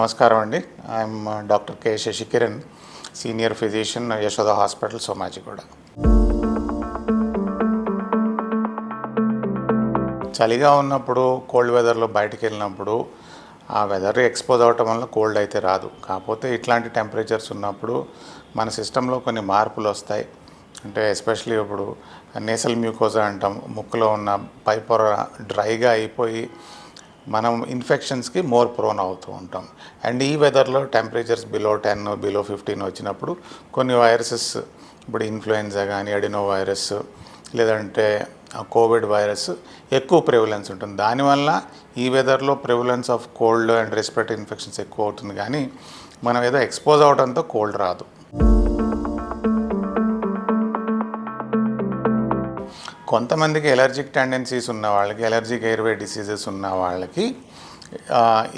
నమస్కారం అండి. I'm doctor K Shashikiran senior physician Yashoda hospital Somajiguda చలిగా ఉన్నప్పుడు కోల్డ్ వెదర్లో బయటికి వెళ్ళినప్పుడు ఆ వెదర్ ఎక్స్పోజ్ అవటం వల్ల కోల్డ్ అయితే రాదు. కాకపోతే ఇట్లాంటి టెంపరేచర్స్ ఉన్నప్పుడు మన సిస్టంలో కొన్ని మార్పులు వస్తాయి. అంటే ఎస్పెషలీ ఇప్పుడు నేసల్ మ్యూకోజా అంటాం ముక్కులో ఉన్న పై పొర డ్రైగా అయిపోయి మనం ఇన్ఫెక్షన్స్కి మోర్ ప్రోన్ అవుతూ ఉంటాం. అండ్ ఈ వెదర్లో temperatures below ten below fifteen వచ్చినప్పుడు కొన్ని వైరసెస్ ఇప్పుడు ఇన్ఫ్లుయెన్జా కానీ అడినో వైరస్ లేదంటే కోవిడ్ వైరస్ ఎక్కువ ప్రివలెన్స్ ఉంటుంది. దానివల్ల ఈ వెదర్లో prevalence of cold and respiratory infections ఎక్కువ అవుతుంది. కానీ మనం ఏదో ఎక్స్పోజ్ అవడంతో కోల్డ్ రాదు. కొంతమందికి ఎలర్జిక్ టెండెన్సీస్ ఉన్న వాళ్ళకి ఎలర్జిక్ ఎయిర్వే డిసీజెస్ ఉన్న వాళ్ళకి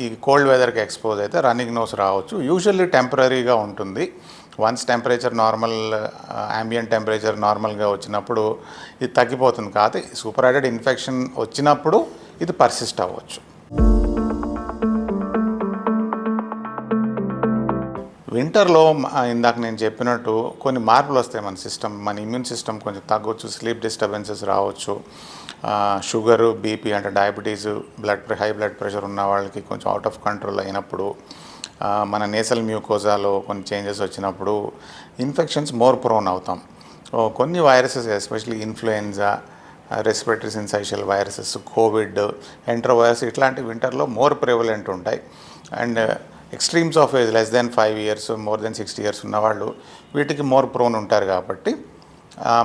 ఈ కోల్డ్ వెదర్కి ఎక్స్పోజ్ అయితే రన్నింగ్ నోస్ రావచ్చు. యూజువల్లీ టెంపరీగా ఉంటుంది. Once temperature normal ambient temperature నార్మల్గా వచ్చినప్పుడు ఇది తగ్గిపోతుంది. కాదు సూపర్ హైడెడ్ ఇన్ఫెక్షన్ వచ్చినప్పుడు ఇది పర్సిస్ట్ అవ్వచ్చు. వింటర్లో ఇందాక నేను చెప్పినట్టు కొన్ని మార్పులు వస్తాయి మన సిస్టమ్ మన ఇమ్యూన్ సిస్టమ్ కొంచెం తగ్గొచ్చు స్లీప్ డిస్టర్బెన్సెస్ రావచ్చు. షుగరు బీపీ అంటే diabetes blood high blood pressure ఉన్న వాళ్ళకి కొంచెం అవుట్ ఆఫ్ కంట్రోల్ అయినప్పుడు మన నేసల్ మ్యూకోజాలో కొన్ని చేంజెస్ వచ్చినప్పుడు ఇన్ఫెక్షన్స్ మోర్ ప్రోన్ అవుతాం. కొన్ని viruses especially influenza respiratory syncytial viruses covid enterovirus ఇట్లాంటి వింటర్లో మోర్ ప్రివలెంట్ ఉంటాయి. And extremes of age less than five years more than sixty years ఉన్నవాళ్ళు వీటికి మోర్ ప్రోన్ ఉంటారు కాబట్టి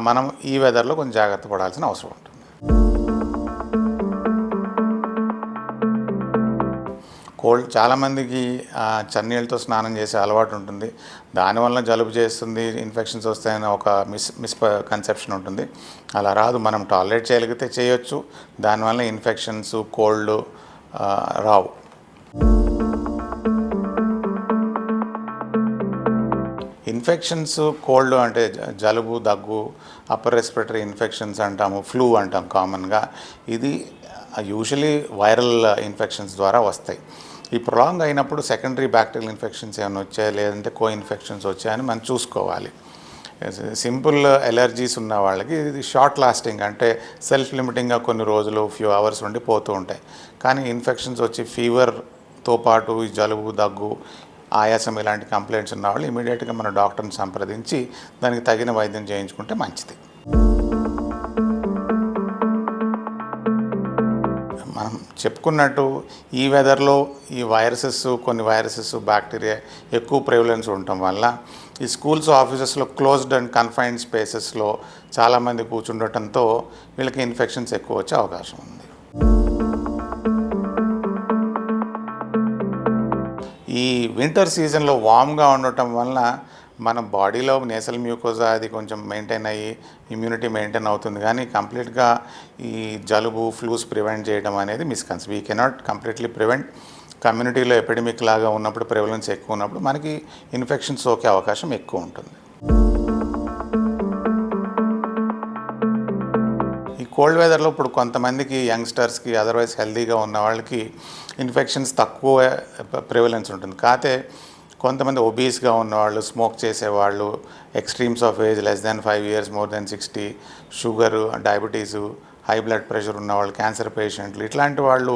మనం ఈ వెదర్లో కొంచెం జాగ్రత్త పడాల్సిన అవసరం ఉంటుంది. కోల్డ్ చాలామందికి చన్నీళ్ళతో స్నానం చేసే అలవాటు ఉంటుంది. దానివల్ల జలుబు చేస్తుంది ఇన్ఫెక్షన్స్ వస్తాయని ఒక మిస్ మిస్ కన్సెప్షన్ ఉంటుంది. అలా రాదు మనం టాలరేట్ చేయగలిగితే చేయొచ్చు. దానివల్ల ఇన్ఫెక్షన్స్ కోల్డ్ రావు. ఇన్ఫెక్షన్స్ కోల్డ్ అంటే జలుబు దగ్గు అప్పర్ రెస్పిరేటరీ ఇన్ఫెక్షన్స్ అంటాము ఫ్లూ అంటాం కామన్గా. ఇది యూజువలీ వైరల్ ఇన్ఫెక్షన్స్ ద్వారా వస్తాయి. ఈ ప్రొలాంగ్ అయినప్పుడు సెకండరీ బ్యాక్టీరియల్ ఇన్ఫెక్షన్స్ ఏమైనా వచ్చాయా? లేదంటే కో ఇన్ఫెక్షన్స్ వచ్చాయని మనం చూసుకోవాలి. సింపుల్ ఎలర్జీస్ ఉన్న వాళ్ళకి ఇది షార్ట్ లాస్టింగ్ అంటే సెల్ఫ్ లిమిటింగ్గా కొన్ని రోజులు ఫ్యూ అవర్స్ ఉండి పోతూ ఉంటాయి. కానీ ఇన్ఫెక్షన్స్ వచ్చి ఫీవర్తో పాటు ఈ జలుబు దగ్గు ఆయాసం ఇలాంటి కంప్లైంట్స్ ఉన్న వాళ్ళు ఇమీడియట్గా మన డాక్టర్ని సంప్రదించి దానికి తగిన వైద్యం చేయించుకుంటే మంచిది. మనం చెప్పుకున్నట్టు ఈ వెదర్లో ఈ వైరసెస్ కొన్ని వైరసెస్ బ్యాక్టీరియా ఎక్కువ ప్రివలెన్స్ ఉండటం వల్ల ఈ స్కూల్స్ ఆఫీసెస్లో క్లోజ్డ్ అండ్ కన్ఫైన్డ్ స్పేసెస్లో చాలామంది కూర్చుండటంతో వీళ్ళకి ఇన్ఫెక్షన్స్ ఎక్కువ వచ్చే అవకాశం ఉంది. వింటర్ సీజన్లో వామ్గా ఉండటం వలన మన బాడీలో నేసల్ మ్యూకోజా అది కొంచెం మెయింటైన్ అయ్యి ఇమ్యూనిటీ మెయింటైన్ అవుతుంది. కానీ కంప్లీట్గా ఈ జలుబు ఫ్లూస్ ప్రివెంట్ చేయడం అనేది మిస్కన్స్. వీ కెనాట్ కంప్లీట్లీ ప్రివెంట్ కమ్యూనిటీలో ఎపిడమిక్ లాగా ఉన్నప్పుడు ప్రివలెన్స్ ఎక్కువ ఉన్నప్పుడు మనకి ఇన్ఫెక్షన్ సోకే అవకాశం ఎక్కువ ఉంటుంది. కోల్డ్ వెదర్లో ఇప్పుడు కొంతమందికి యంగ్స్టర్స్కి అదర్వైజ్ హెల్తీగా ఉన్న వాళ్ళకి ఇన్ఫెక్షన్స్ తక్కువ ప్రివలెన్స్ ఉంటుంది. కాకపోతే కొంతమంది ఒబీస్గా ఉన్నవాళ్ళు స్మోక్ చేసేవాళ్ళు extremes of age less than five years more than sixty sugar diabetes high blood pressure ఉన్నవాళ్ళు క్యాన్సర్ పేషెంట్లు ఇట్లాంటి వాళ్ళు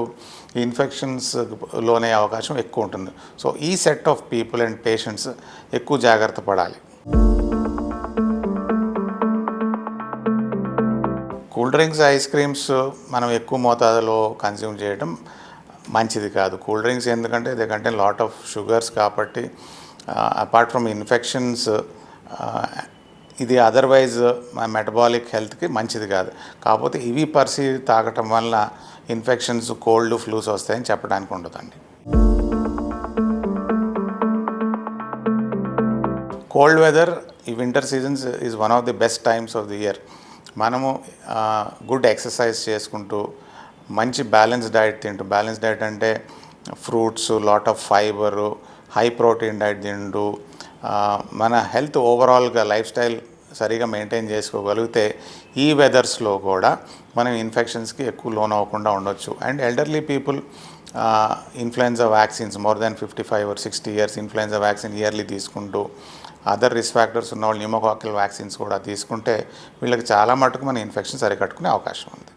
ఇన్ఫెక్షన్స్లోనే అవకాశం ఎక్కువ ఉంటుంది. సో ఈ set of people and patients ఎక్కువ జాగ్రత్త పడాలి. కూల్ డ్రింక్స్ ఐస్ క్రీమ్స్ మనం ఎక్కువ మోతాదులో కన్జ్యూమ్ చేయడం మంచిది కాదు. కూల్ డ్రింక్స్ ఎందుకంటే ఎందుకంటే లాట్ ఆఫ్ షుగర్స్ కాబట్టి అపార్ట్ ఫ్రమ్ ఇన్ఫెక్షన్స్ ఇది అదర్వైజ్ మెటబాలిక్ హెల్త్కి మంచిది కాదు. కాకపోతే ఇవి పరిసి తాగటం వల్ల ఇన్ఫెక్షన్స్ కోల్డ్ ఫ్లూస్ వస్తాయని చెప్పడానికి ఉండదండి. కోల్డ్ వెదర్ ఈ winter seasons is one of the best times of the year. మనము గుడ్ ఎక్సర్సైజ్ చేసుకుంటూ మంచి బ్యాలెన్స్ డైట్ తింటూ బ్యాలెన్స్ డైట్ అంటే fruits lot of fibre high protein diet తింటూ మన హెల్త్ ఓవరాల్గా లైఫ్ స్టైల్ సరిగా మెయింటైన్ చేసుకోగలిగితే ఈ వెదర్స్లో కూడా మనం ఇన్ఫెక్షన్స్కి ఎక్కువ లోన్ అవ్వకుండా ఉండొచ్చు. And elderly people influenza vaccines more than fifty five or sixty years influenza vaccine yearly తీసుకుంటూ అదర్ రిస్క్ ఫ్యాక్టర్స్ ఉన్న వాళ్ళు న్యూమోకాకల్ వ్యాక్సిన్స్ కూడా తీసుకుంటే వీళ్ళకి చాలా మటుకు మన ఇన్ఫెక్షన్ సరికట్టుకునే అవకాశం ఉంది.